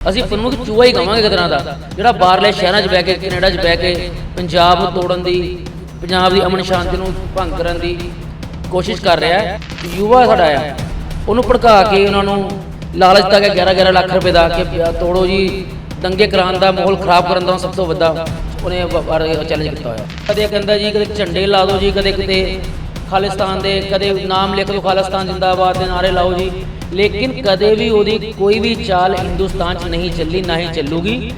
ਅਸੀਂ ਪੰਨੂ ਨੂੰ ਚੂਹਾ ਹੀ ਕਵਾਂਗੇ ਕਿਤਨਾ ਦਾ, ਜਿਹੜਾ ਬਾਹਰਲੇ ਸ਼ਹਿਰਾਂ 'ਚ ਬਹਿ ਕੇ, ਕੈਨੇਡਾ 'ਚ ਬਹਿ ਕੇ ਪੰਜਾਬ ਨੂੰ ਤੋੜਨ ਦੀ, ਪੰਜਾਬ ਦੀ ਅਮਨ ਸ਼ਾਂਤੀ ਨੂੰ ਭੰਗ ਕਰਨ ਦੀ ਕੋਸ਼ਿਸ਼ ਕਰ ਰਿਹਾ ਹੈ। ਯੁਵਾ ਸਾਡਾ ਆ, ਉਹਨੂੰ ਭੜਕਾ ਕੇ ਉਹਨਾਂ ਨੂੰ ਲਾਲਚ ਦਿੱਤਾ ਗਿਆ 11 11 ਲੱਖ ਰੁਪਏ ਦਾ ਕਿ ਤੋੜੋ ਜੀ, ਦੰਗੇ ਕਰਾਉਣ ਦਾ ਮਾਹੌਲ ਖਰਾਬ ਕਰਨ ਦਾ ਸਭ ਤੋਂ ਵੱਡਾ ਉਹਨੇ ਚੈਲੰਜ ਕੀਤਾ ਹੋਇਆ। ਕਦੇ ਕਹਿੰਦਾ ਜੀ, ਕਦੇ ਝੰਡੇ ਲਾ ਦਿਓ ਜੀ, ਕਦੇ ਕਿਤੇ ਖਾਲਿਸਤਾਨ ਦੇ, ਕਦੇ ਨਾਮ ਲਿਖ ਦਿਓ ਖਾਲਿਸਤਾਨ ਜਿੰਦਾਬਾਦ ਦੇ ਨਾਰੇ ਲਾਓ ਜੀ। ਲੇਕਿਨ ਕਦੇ ਵੀ ਉਹਦੀ ਕੋਈ ਵੀ ਚਾਲ ਹਿੰਦੁਸਤਾਨ 'ਚ ਨਹੀਂ ਚੱਲੀ, ਨਾ ਹੀ ਚੱਲੂਗੀ।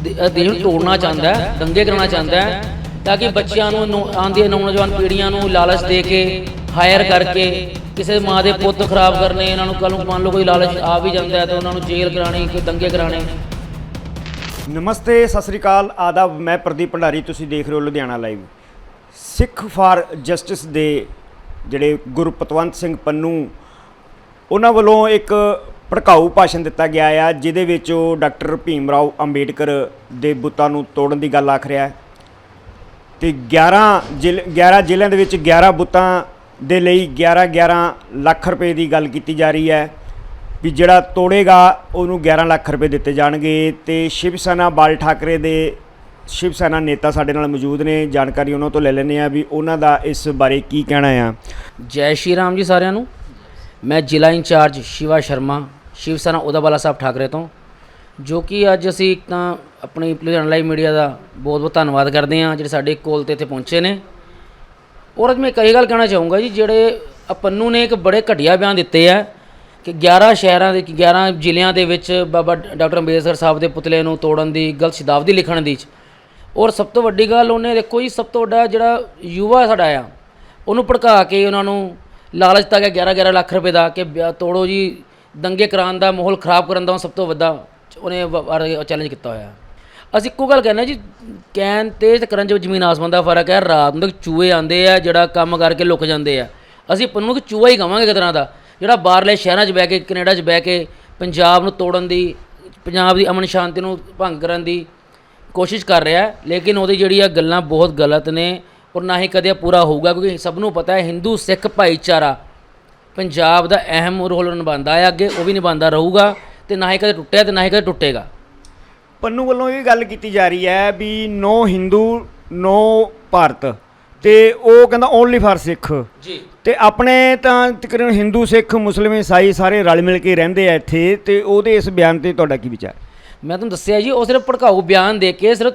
ਦੇ- ਦੇਸ਼ ਨੂੰ ਤੋੜਨਾ ਚਾਹੁੰਦਾ ਹੈ, ਦੰਗੇ ਕਰਾਉਣਾ ਚਾਹੁੰਦਾ ਹੈ, ਤਾਂ ਕਿ ਬੱਚਿਆਂ ਨੂੰ ਨੌ- ਆਉਣ ਨੌਜਵਾਨ ਪੀੜ੍ਹੀਆਂ ਨੂੰ ਲਾਲਚ ਦੇ ਕੇ ਹਾਇਰ ਕਰਕੇ, ਕਿਸੇ ਮਾਂ ਦੇ ਪੁੱਤ ਖਰਾਬ ਕਰਨੇ, ਇਹਨਾਂ ਨੂੰ ਕੱਲ ਨੂੰ ਮੰਨ ਲਓ ਕੋਈ ਲਾਲਚ ਆ ਵੀ ਜਾਂਦਾ ਹੈ, ਤਾਂ ਉਹਨਾਂ ਨੂੰ ਜੇਲ੍ਹ ਕਰਾਣੀ ਕੋਈ ਦੰਗੇ ਕਰਾਣੇ ਨਮਸਤੇ, ਸਤਿ ਸ੍ਰੀ ਅਕਾਲ, ਆਦਾਬ, ਮੈਂ ਪ੍ਰਦੀਪ ਭੰਡਾਰੀ, ਤੁਸੀਂ ਦੇਖ ਰਹੇ ਹੋ Ludhiana live. Sikh for justice ਦੇ ਜਿਹੜੇ ਗੁਰਪਤਵੰਤ ਸਿੰਘ ਪੰਨੂ ਉਹਨਾਂ ਵੱਲੋਂ ਇੱਕ ਭੜਕਾਊ ਭਾਸ਼ਣ ਦਿੱਤਾ ਗਿਆ ਆ, ਜਿਹਦੇ ਵਿੱਚ ਉਹ ਡਾਕਟਰ ਭੀਮ ਰਾਓ ਅੰਬੇਡਕਰ ਦੇ ਬੁੱਤਾਂ ਨੂੰ ਤੋੜਨ ਦੀ ਗੱਲ ਆਖ ਰਿਹਾ ਹੈ। ਤੇ 11 ਜ਼ਿਲ੍ਹ 11 ਜ਼ਿਲ੍ਹਿਆਂ ਦੇ ਵਿੱਚ 11 ਬੁੱਤਾਂ ਦੇ ਲਈ 11 11 ਲੱਖ ਰੁਪਏ ਦੀ ਗੱਲ ਕੀਤੀ ਜਾ ਰਹੀ ਹੈ ਵੀ ਜਿਹੜਾ ਤੋੜੇਗਾ, ਉਹਨੂੰ 11 ਲੱਖ ਰੁਪਏ ਦਿੱਤੇ ਜਾਣਗੇ। ਤੇ ਸ਼ਿਵ ਸੈਨਾ ਬਾਲ ਠਾਕਰੇ ਦੇ ਸ਼ਿਵ ਸੈਨਾ ਨੇਤਾ ਸਾਡੇ ਨਾਲ ਮੌਜੂਦ ਨੇ। ਜਾਣਕਾਰੀ ਉਹਨਾਂ ਤੋਂ ਲੈ ਲੈਂਦੇ ਆ ਵੀ ਉਹਨਾਂ ਦਾ ਇਸ ਬਾਰੇ ਕੀ ਕਹਿਣਾ ਆ। ਜੈ ਸ਼੍ਰੀ ਰਾਮ ਜੀ ਸਾਰਿਆਂ ਨੂੰ। ਮੈਂ ਜ਼ਿਲ੍ਹਾ ਇੰਚਾਰਜ ਸ਼ਿਵਾ ਸ਼ਰਮਾ, ਸ਼ਿਵ ਸੈਨਾ ਉਦਾਵਾਲਾ ਸਾਹਿਬ ਠਾਕਰੇ ਤੋਂ, ਜੋ ਕਿ ਅੱਜ ਅਸੀਂ ਇੱਕ ਤਾਂ ਆਪਣੀ ਲੁਧਿਆਣਾ ਲਾਈਵ ਮੀਡੀਆ ਦਾ ਬਹੁਤ ਬਹੁਤ ਧੰਨਵਾਦ ਕਰਦੇ ਹਾਂ, ਜਿਹੜੇ ਸਾਡੇ ਕੋਲ ਤੇ ਇੱਥੇ ਪਹੁੰਚੇ ਨੇ। ਔਰ ਅੱਜ ਮੈਂ ਇੱਕ ਇਹ ਗੱਲ ਕਹਿਣਾ ਚਾਹੂੰਗਾ ਜੀ, ਜਿਹੜੇ ਆਹ ਪੰਨੂ ਨੇ ਇੱਕ ਬੜੇ ਘਟੀਆ ਬਿਆਨ ਦਿੱਤੇ ਆ ਕਿ 11 ਸ਼ਹਿਰਾਂ ਦੇ 11 ਜ਼ਿਲ੍ਹਿਆਂ ਦੇ ਵਿੱਚ ਬਾਬਾ ਡਾਕਟਰ ਅੰਬੇਦਕਰ ਸਾਹਿਬ ਦੇ ਪੁਤਲੇ ਨੂੰ ਤੋੜਨ ਦੀ, ਗਲਤ ਸ਼ਬਦਾਵਲੀ ਲਿਖਣ ਦੀ ਚ। ਔਰ ਸਭ ਤੋਂ ਵੱਡੀ ਗੱਲ ਉਹਨੇ ਦੇਖੋ ਜੀ, ਸਭ ਤੋਂ ਵੱਡਾ ਜਿਹੜਾ ਯੁਵਾ ਸਾਡਾ ਆ, ਉਹਨੂੰ ਭੜਕਾ ਕੇ ਉਹਨਾਂ ਨੂੰ ਲਾਲਚ ਤਾਂ ਗਿਆ 11 11 ਲੱਖ ਰੁਪਏ ਦਾ ਕਿ ਵਿਆਹ ਤੋੜੋ ਜੀ, ਦੰਗੇ ਕਰਾਉਣ ਦਾ ਮਾਹੌਲ ਖਰਾਬ ਕਰਨ ਦਾ ਸਭ ਤੋਂ ਵੱਡਾ ਉਹਨੇ ਚੈਲੰਜ ਕੀਤਾ ਹੋਇਆ। ਅਸੀਂ ਇੱਕੋ ਗੱਲ ਕਹਿੰਦੇ ਜੀ, ਕਹਿਣ ਤੇ ਤੇ ਕਰਨ ਚ ਜ਼ਮੀਨ ਆਸਮਾਨ ਦਾ ਫ਼ਰਕ ਹੈ, ਰਾਤ ਨੂੰ ਚੂਹੇ ਆਉਂਦੇ ਆ, ਜਿਹੜਾ ਕੰਮ ਕਰਕੇ ਲੁਕ ਜਾਂਦੇ ਆ। ਅਸੀਂ ਪੰਨੂ ਨੂੰ ਚੂਹਾ ਹੀ ਕਵਾਂਗੇ ਕਿਸ ਤਰ੍ਹਾਂ ਦਾ, ਜਿਹੜਾ ਬਾਹਰਲੇ ਸ਼ਹਿਰਾਂ 'ਚ ਬਹਿ ਕੇ, ਕੈਨੇਡਾ 'ਚ ਬਹਿ ਕੇ ਪੰਜਾਬ ਨੂੰ ਤੋੜਨ ਦੀ, ਪੰਜਾਬ ਦੀ ਅਮਨ ਸ਼ਾਂਤੀ ਨੂੰ ਭੰਗ ਕਰਨ ਦੀ ਕੋਸ਼ਿਸ਼ ਕਰ ਰਿਹਾ, ਲੇਕਿਨ ਉਹਦੀ ਜਿਹੜੀ ਆ ਗੱਲਾਂ ਬਹੁਤ ਗਲਤ ਨੇ। ਔਰ ਨਾ ਹੀ ਕਦੇ ਪੂਰਾ ਹੋਊਗਾ ਕਿਉਂਕਿ ਸਭ ਨੂੰ ਪਤਾ ਹੈ ਹਿੰਦੂ ਸਿੱਖ ਭਾਈਚਾਰਾ। ਪੰਜਾਬ ਦਾ ਅਹਿਮ ਰੋਲ ਨਿਭਾਉਂਦਾ ਹੈ ਅੱਗੇ ਉਹ ਵੀ ਨਿਭਾਉਂਦਾ ਰਹੂਗਾ ਤੇ ਨਾ ਹੀ ਕਦੇ ਟੁੱਟਿਆ ਤੇ ਨਾ ਹੀ ਕਦੇ ਟੁੱਟੇਗਾ। ਪੰਨੂ ਵੱਲੋਂ ਇਹ ਗੱਲ ਕੀਤੀ ਜਾ ਰਹੀ ਹੈ ਵੀ ਨੋ ਹਿੰਦੂ ਨੋ ਭਾਰਤ ਤੇ ਉਹ ਕਹਿੰਦਾ ਓਨਲੀ ਫਾਰ ਸਿੱਖ। ਜੀ। ਤੇ ਆਪਣੇ ਤਾਂ ਤਕਰੀਬਨ ਹਿੰਦੂ ਸਿੱਖ ਮੁਸਲਿਮ ਈਸਾਈ ਸਾਰੇ ਰਲ ਮਿਲ ਕੇ ਰਹਿੰਦੇ ਆ ਇੱਥੇ ਤੇ ਉਹਦੇ ਇਸ ਬਿਆਨ ਤੇ ਤੁਹਾਡਾ ਕੀ ਵਿਚਾਰ? ਮੈਂ ਤੁਹਾਨੂੰ ਦੱਸਿਆ ਜੀ ਉਹ ਸਿਰਫ ਭੜਕਾਊ ਬਿਆਨ ਦੇ ਕੇ ਸਿਰਫ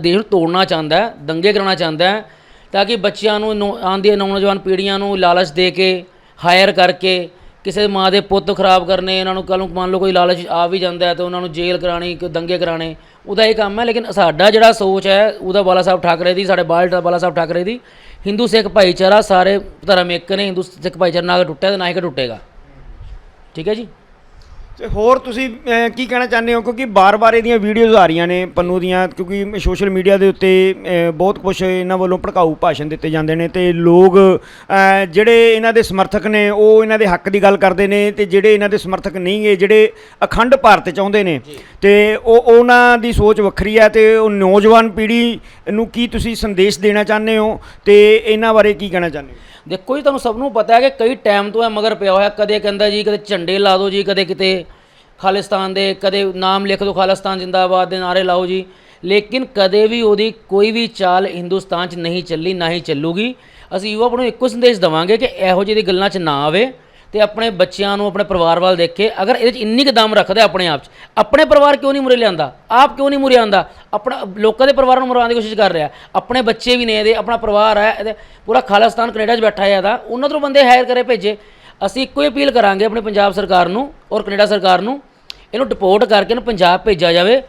ਦੇਸ਼ ਨੂੰ ਤੋੜਨਾ ਚਾਹੁੰਦਾ ਹੈ ਦੰਗੇ ਕਰਾਉਣਾ ਚਾਹੁੰਦਾ ਹੈ ਤਾਂ ਕਿ ਬੱਚਿਆਂ ਨੂੰ ਨੌ- ਆਉਣ ਨੌਜਵਾਨ ਪੀੜ੍ਹੀਆਂ ਨੂੰ ਲਾਲਚ ਦੇ ਕੇ ਹਾਇਰ ਕਰਕੇ ਕਿਸੇ ਮਾਂ ਦੇ ਪੁੱਤ ਖਰਾਬ ਕਰਨੇ, ਇਹਨਾਂ ਨੂੰ ਕੱਲ ਨੂੰ ਮੰਨ ਲਓ ਕੋਈ ਲਾਲਚ ਆ ਵੀ ਜਾਂਦਾ ਹੈ ਤਾਂ ਉਹਨਾਂ ਨੂੰ ਜੇਲ੍ਹ ਕਰਾਣੀ ਕੋਈ ਦੰਗੇ ਕਰਾਣੇ ਉਹਦਾ ਇਹ ਕੰਮ ਹੈ। ਲੇਕਿਨ ਸਾਡਾ ਜਿਹੜਾ ਸੋਚ ਹੈ, ਉਹਦਾ ਬਾਲਾ ਸਾਹਿਬ ਠਾਕਰੇ ਦੀ, ਸਾਡੇ ਬਾਲ ਬਾਲਾ ਸਾਹਿਬ ਠਾਕਰੇ ਦੀ, ਹਿੰਦੂ ਸਿੱਖ ਭਾਈਚਾਰਾ ਸਾਰੇ ਧਰਮ ਇੱਕ ਨੇ, ਹਿੰਦੂ ਸਿੱਖ ਭਾਈਚਾਰਾ ਨਾ ਟੁੱਟਿਆ ਤੇ ਨਾ ਹੀ ਟੁੱਟੇਗਾ। ਠੀਕ ਹੈ ਜੀ? ਤੇ ਹੋਰ ਤੁਸੀਂ ਅਹ, ਕੀ ਕਹਿਣਾ ਚਾਹੁੰਦੇ ਹੋ? ਕਿਉਂਕਿ ਬਾਰ-ਬਾਰ ਇਹਦੀਆਂ ਵੀਡੀਓਜ਼ ਆ ਰਹੀਆਂ ਨੇ ਪੰਨੂ ਦੀਆਂ ਕਿਉਂਕਿ ਸੋਸ਼ਲ ਮੀਡੀਆ ਦੇ ਉੱਤੇ ਅਹ, ਬਹੁਤ ਕੁਝ ਇਹਨਾਂ ਵੱਲੋਂ ਭੜਕਾਊ ਭਾਸ਼ਣ ਦਿੱਤੇ ਜਾਂਦੇ ਨੇ ਤੇ ਲੋਕ ਅਹ, ਜਿਹੜੇ ਇਹਨਾਂ ਦੇ ਸਮਰਥਕ ਨੇ ਉਹ ਇਹਨਾਂ ਦੇ ਹੱਕ ਦੀ ਗੱਲ ਕਰਦੇ ਨੇ ਤੇ ਜਿਹੜੇ ਇਹਨਾਂ ਦੇ ਸਮਰਥਕ ਨਹੀਂ ਗੇ ਜਿਹੜੇ ਅਖੰਡ ਭਾਰਤ ਚਾਹੁੰਦੇ ਨੇ ਤੇ ਉਹ ਉਹਨਾਂ ਦੀ ਸੋਚ ਵੱਖਰੀ ਹੈ ਤੇ ਉਹ ਨੌਜਵਾਨ ਪੀੜ੍ਹੀ ਨੂੰ ਕੀ ਤੁਸੀਂ ਸੰਦੇਸ਼ ਦੇਣਾ ਚਾਹੁੰਦੇ ਹੋ ਤੇ ਇਹਨਾਂ ਬਾਰੇ ਕੀ ਕਹਿਣਾ ਚਾਹੁੰਦੇ ਹੋ? ਦੇਖੋ ਜੀ ਤੁਹਾਨੂੰ ਸਭ ਨੂੰ ਪਤਾ ਹੈ ਕਿ ਕਈ ਟਾਈਮ ਤੋਂ ਇਹ ਮਗਰ ਪਿਆ ਹੋਇਆ ਕਦੇ ਕਹਿੰਦਾ ਜੀ ਕਦੇ ਝੰਡੇ ਲਾ ਦਿਓ ਜੀ ਕਦੇ ਕਿਤੇ ਖਾਲਿਸਤਾਨ ਦੇ, ਕਦੇ ਨਾਮ ਲਿਖ ਦਿਓ ਖਾਲਿਸਤਾਨ ਜਿੰਦਾਬਾਦ ਦੇ ਨਾਰੇ ਲਾਓ ਜੀ। ਲੇਕਿਨ ਕਦੇ ਵੀ ਉਹਦੀ ਕੋਈ ਵੀ ਚਾਲ ਹਿੰਦੁਸਤਾਨ 'ਚ ਨਹੀਂ ਚੱਲੀ, ਨਾ ਹੀ ਚੱਲੂਗੀ। ਅਸੀਂ ਯੁਵਾ ਨੂੰ ਇੱਕੋ ਸੰਦੇਸ਼ ਦਵਾਂਗੇ ਕਿ ਇਹੋ ਜਿਹੀ ਦੀ ਗੱਲਾਂ 'ਚ ਨਾ ਆਵੇ ਤੇ ਆਪਣੇ ਬੱਚਿਆਂ ਨੂੰ, ਆਪਣੇ ਪਰਿਵਾਰ ਵੱਲ ਦੇਖੇ। ਅਗਰ ਇਹਦੇ 'ਚ ਇੰਨੀ ਕੁ ਦਮ ਰੱਖਦਾ ਆਪਣੇ ਆਪ 'ਚ, ਆਪਣੇ ਪਰਿਵਾਰ ਕਿਉਂ ਨਹੀਂ ਮੁਰੇ ਲਿਆਂਦਾ? ਆਪ ਕਿਉਂ ਨਹੀਂ ਮੁਰੇ ਆਂਦਾ? ਆਪਣਾ, ਲੋਕਾਂ ਦੇ ਪਰਿਵਾਰ ਨੂੰ ਮਰਵਾਉਣ ਦੀ ਕੋਸ਼ਿਸ਼ ਕਰ ਰਿਹਾ। ਆਪਣੇ ਬੱਚੇ ਵੀ ਨੇ ਇਹਦੇ, ਆਪਣਾ ਪਰਿਵਾਰ ਹੈ, ਇਹਦੇ ਪੂਰਾ ਖਾਲਿਸਤਾਨ ਕੈਨੇਡਾ 'ਚ ਬੈਠਾ ਹੈ ਇਹਦਾ। ਉਹਨਾਂ ਤੋਂ ਬੰਦੇ ਹਾਇਰ ਕਰੇ ਭੇਜੇ। ਅਸੀਂ ਇੱਕੋ ਹੀ ਅਪੀਲ ਕਰਾਂਗੇ ਆਪਣੇ ਪੰਜਾਬ ਸਰਕਾਰ ਨੂੰ ਔਰ ਕੈਨੇਡਾ ਸਰਕਾਰ ਨੂੰ ਇਹਨੂੰ ਡਿਪੋਰਟ ਕਰਕੇ ਇਹਨੂੰ ਪੰਜਾਬ ਭੇਜਿਆ ਜਾਵੇ,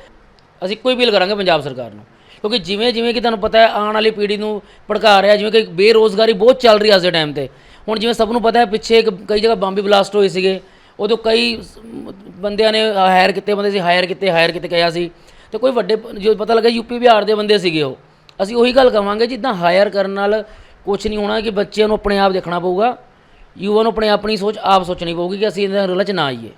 ਅਸੀਂ ਕੋਈ ਅਪੀਲ ਕਰਾਂਗੇ ਪੰਜਾਬ ਸਰਕਾਰ ਨੂੰ। ਕਿਉਂਕਿ ਜਿਵੇਂ ਜਿਵੇਂ ਕਿ ਤੁਹਾਨੂੰ ਪਤਾ ਹੈ, ਆਉਣ ਵਾਲੀ ਪੀੜ੍ਹੀ ਨੂੰ ਭੜਕਾ ਰਿਹਾ, ਜਿਵੇਂ ਕਿ ਬੇਰੋਜ਼ਗਾਰੀ ਬਹੁਤ ਚੱਲ ਰਹੀ ਹੈ ਅੱਜ ਦੇ ਟਾਈਮ ਤੇ। ਹੁਣ ਜਿਵੇਂ ਸਭ ਨੂੰ ਪਤਾ ਹੈ, ਪਿੱਛੇ ਇੱਕ ਕਈ ਜਗ੍ਹਾ ਬੰਬੀ ਬਲਾਸਟ ਹੋਏ ਸੀਗੇ। ਉਦੋਂ ਕਈ ਬੰਦਿਆਂ ਨੇ ਹਾਇਰ ਕੀਤੇ, ਬੰਦੇ ਸੀ ਹਾਇਰ ਕੀਤੇ ਹਾਇਰ ਕੀਤੇ, ਕਿਹਾ ਸੀ। ਤੇ ਕੋਈ ਵੱਡੇ ਪ- ਜੋ ਪਤਾ ਲੱਗਾ ਯੂਪੀ ਬਿਹਾਰ ਦੇ ਬੰਦੇ ਸੀਗੇ ਉਹ। ਅਸੀਂ ਉਹੀ ਗੱਲ ਕਵਾਂਗੇ, ਜਿੱਦਾਂ ਹਾਇਰ ਕਰਨ ਨਾਲ ਕੁਝ ਨਹੀਂ ਹੋਣਾ ਕਿ ਬੱਚਿਆਂ ਨੂੰ ਆਪਣੇ ਆਪ ਦੇਖਣਾ ਪਊਗਾ। ਯੂਵਾ ਨੂੰ ਆਪਣੇ ਆਪਣੀ ਸੋਚ, ਆਪ ਸੋਚਣੀ ਪਊਗੀ ਕਿ ਅਸੀਂ ਇਹਨਾਂ ਰੋਲਾਂ 'ਚ ਨਾ ਆਈਏ।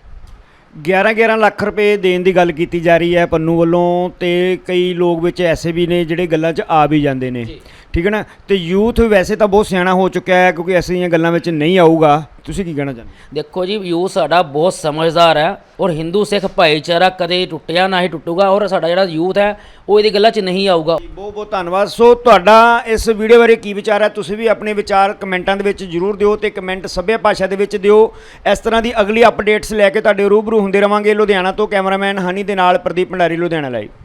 11-11 ਲੱਖ ਰੁਪਏ ਦੇਣ ਦੀ ਗੱਲ ਕੀਤੀ ਜਾ ਰਹੀ ਹੈ ਪੰਨੂ ਵੱਲੋਂ ਤੇ ਕਈ ਲੋਕ ਵਿੱਚ ਐਸੇ ਵੀ ਨੇ ਜਿਹੜੇ ਗੱਲਾਂ 'ਚ ਆ ਵੀ ਜਾਂਦੇ ਨੇ। ਠੀਕ ਹੈ ਨਾ? ਤੇ ਯੂਥ ਵੈਸੇ ਤਾਂ ਬਹੁਤ ਸਿਆਣਾ ਹੋ ਚੁੱਕਿਆ ਹੈ ਕਿਉਂਕਿ ਐਸੀਆਂ ਗੱਲਾਂ ਵਿੱਚ ਨਹੀਂ ਆਊਗਾ। ਤੁਸੀਂ ਕੀ ਕਹਿਣਾ ਚਾਹੁੰਦੇ ਦੇਖੋ ਜੀ ਯੂਥ ਸਾਡਾ ਬਹੁਤ ਸਮਝਦਾਰ ਹੈ ਔਰ ਹਿੰਦੂ ਸਿੱਖ ਭਾਈਚਾਰਾ ਕਦੇ ਟੁੱਟਿਆ ਨਾ ਹੀ ਟੁੱਟੂਗਾ ਔਰ ਸਾਡਾ ਜਿਹੜਾ ਯੂਥ ਹੈ ਉਹ ਇਹਦੀ ਗੱਲਾਂ 'ਚ ਨਹੀਂ ਆਊਗਾ। ਬਹੁਤ ਬਹੁਤ ਧੰਨਵਾਦ। ਸੋ ਤੁਹਾਡਾ ਇਸ ਵੀਡੀਓ ਬਾਰੇ ਕੀ ਵਿਚਾਰ ਹੈ ਤੁਸੀਂ ਵੀ ਆਪਣੇ ਵਿਚਾਰ ਕਮੈਂਟਾਂ ਦੇ ਵਿੱਚ ਜਰੂਰ ਦਿਓ ਤੇ ਕਮੈਂਟ ਸਭਿਆ ਭਾਸ਼ਾ ਦੇ ਵਿੱਚ ਦਿਓ। ਇਸ ਤਰ੍ਹਾਂ ਦੀ ਅਗਲੀ ਅਪਡੇਟਸ ਲੈ ਕੇ ਤੁਹਾਡੇ ਰੂਬਰੂ ਹੁੰਦੇ ਰਵਾਂਗੇ ਲੁਧਿਆਣਾ ਤੋਂ ਕੈਮਰਾਮੈਨ ਹਨੀ ਦੇ ਨਾਲ ਪ੍ਰਦੀਪ ਭੰਡਾਰੀ ਲੁਧਿਆਣਾ ਲਾਈਵ